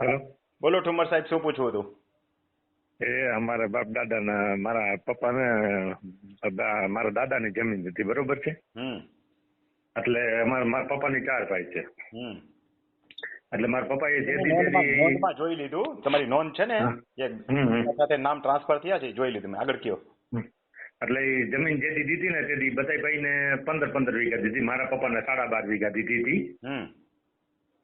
Hello. બોલો ઠુમર સાહેબ શું પૂછવું હતું? એ અમારા બાપ દાદાના મારા પપ્પાને ને મારા દાદાની જમીન હતી બરોબર છે? એટલે અમારા મારા પપ્પાની ચાર ભાઈ છે. એટલે મારા પપ્પા એ દી જે નોંધમાં દી- નોંધમાં જોઈ લીધું તમારી નોંધ છે ને જે. સાથે નામ ટ્રાન્સફર થયા છે જોઈ લીધું મેં આગળ કયો. એટલે એ જમીન જેથી દીધી ને તેથી બધા ભાઈ ભાઈને પંદર પંદર વીઘા દીધી મારા પપ્પાને સાડા બાર વીઘા દીધી હતી.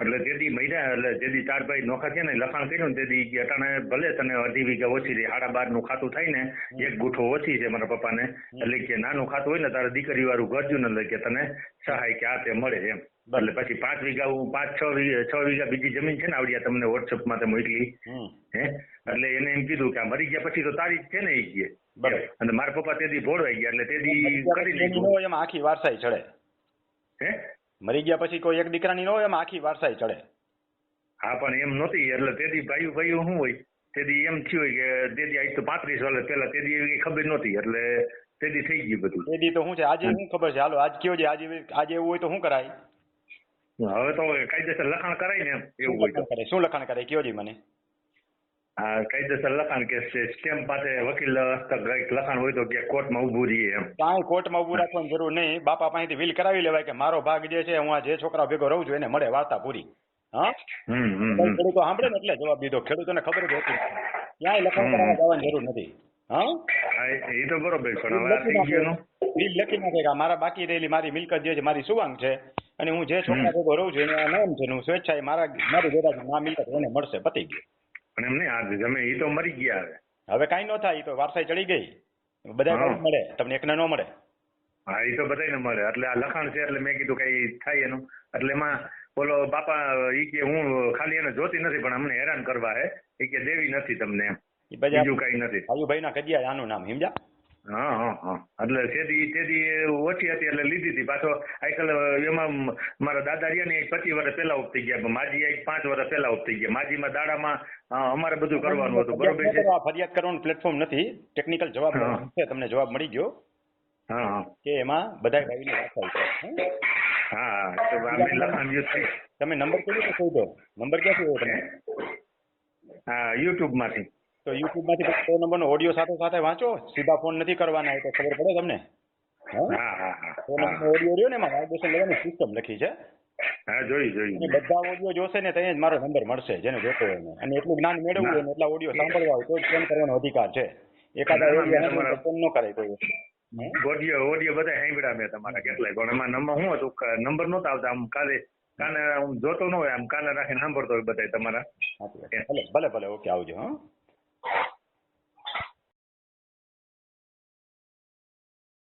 એટલે તે દી મહિના એટલે જે ચાર ભાઈ નોખા થયા ને લખાણ કર્યું ને તે અટાણે ભલે તને અઢી વીઘા ઓછી છે સાડા બારનું ખાતું થાય ને એક ગુઠો ઓછી છે મારા પપ્પાને. એટલે કે નાનું ખાતું હોય ને તારે દીકરી વાળું ગરજુ ને એટલે કે તને સહાય કે આ તે મળે એમ. એટલે પછી પાંચ વીઘા પાંચ છ વીઘા છ વીઘા બીજી જમીન છે ને આવડિયા તમને વોટ્સઅપમાં મોકલી હે? એટલે એને એમ કીધું કે આ મરી ગયા પછી તો તારી જ છે ને એ કે. અને મારા પપ્પા તેથી ભોળવાઈ ગયા એટલે તેથી કરી લીધું એમ આખી વારસાઈ ચડે. હે? મરી ગયા પછી કોઈ એક દીકરાની ન હોય એમાં આખી વારસાઈ ચડે. હા પણ એમ નહોતી એટલે તેથી ભાઈ ભાઈઓ શું હોય? તેથી એમ થયું કે તેથી આજ તો પાંત્રીસ વર્ષ પહેલા તેથી એવી ખબર નહોતી એટલે તેથી થઈ ગયું બધું. તેથી દી તો શું છે આજે શું ખબર છે? હાલો આજ કયો છે? આજે આજે એવું હોય તો શું કરાય? હવે તો કાયદેસર લખાણ કરાય ને એમ એવું હોય શું લખાણ કરાય? કયો જી મને? હા લખાણ કે સ્ટેમ્પ પાસે વકીલ હસ્તક લખાણ હોય તો કે કોર્ટમાં ઊભું રહીએ એમ. કાંઈ કોર્ટમાં ઊભું રાખવાની જરૂર નહીં. બાપા પાસેથી વિલ કરાવી લેવાય કે મારો ભાગ જે છે હું આ જે છોકરા ભેગો રહું છું એને મળે વાર્તા પૂરી. હા. ખેડૂતો સાંભળે ને એટલે જવાબ દીધો. ખેડૂતોને ખબર જ હતી. ક્યાંય લખાણ કરાવવા જવાની જરૂર નથી. હા? એ- તો બરોબર પણ બિલ લખી નાખે. કે મારા બાકી રહેલી મારી મિલકત જે છે મારી સુવાંગ છે અને હું જે છોકરા ભેગો રહું છું એને નામ છે હું સ્વેચ્છાએ મારા મારી ભેગા મિલકત એને મળશે પતી ગયું. પણ એમ નહીં આ જમે એ તો મરી ગયા હવે. હવે કાંઈ ન થાય એ તો વારસાઈ ચડી ગઈ. બધા. મળે તમને એકને ન મળે. હા એ તો બધાને મળે. એટલે આ લખાણ છે એટલે મેં કીધું કઈ થાય એનું. એટલે એમાં બોલો બાપા ઈ કે હું ખાલી એને જોતી નથી પણ અમને હેરાન કરવા હે. એ કે દેવી નથી તમને એમ. બીજું કઈ નથી. ભાઈ ના કડિયા આનું નામ સમજ્યા? હા હા હા. એટલે તેથી તેથી ઓછી હતી એટલે લીધી હતી. પાછો આજકાલ એમાં મારા દાદા રહ્યા ને પચીસ વર્ષ પહેલા ઉપ થઈ ગયા. માજી એક પાંચ વર્ષ પહેલા ઉપ થઈ ગયા. માજીમાં દાડામાં અમારે બધું કરવાનું હતું. બરોબર છે? ફરિયાદ કરવાનું પ્લેટફોર્મ નથી. ટેકનિકલ જવાબ છે. તમને જવાબ મળી ગયો હા હા. કે એમાં બધા ભાઈની વારસાઈ છે. હં? તમે નંબર કેવી રીતે શોધો નંબર ક્યાંથી હોય તમે? હા યુટ્યુબમાંથી તો યુટ્યુબમાંથી પછી સો નંબરનો ઓડિયો સાથે સાથે વાંચો. સીધા ફોન નથી કરવાના તો ખબર પડે તમને. હં? હા હા હા સો નંબરનો ઓડિયો રહ્યો ને એમાં વાઇબ્રેશન લેવાની સિસ્ટમ લખી છે. હા જોઈ જોઈ બધા ઓડિયો જોશે ને ત્યાં જ મારો નંબર મળશે જેને જોતો હોય અને એટલું જ્ઞાન મેળવવું હોય ને એટલા ઓડિયો સાંભળવા હોય તો જ ફોન કરવાનો અધિકાર છે. એકાદા ના, ના, ઓડિયો ફોન ન કરાય કોઈ. ઓડિયો ઓડિયો બધા સાંભળ્યા મેં તમારા કેટલાય. પણ એમાં નંબર શું હતું? નંબર નહોતા આવતા. આમ કાલે કાને હું જોતો ન હોય આમ કાને રાખીને સાંભળતો હોય બધા તમારા. ભલે ભલે ઓકે આવજો હા.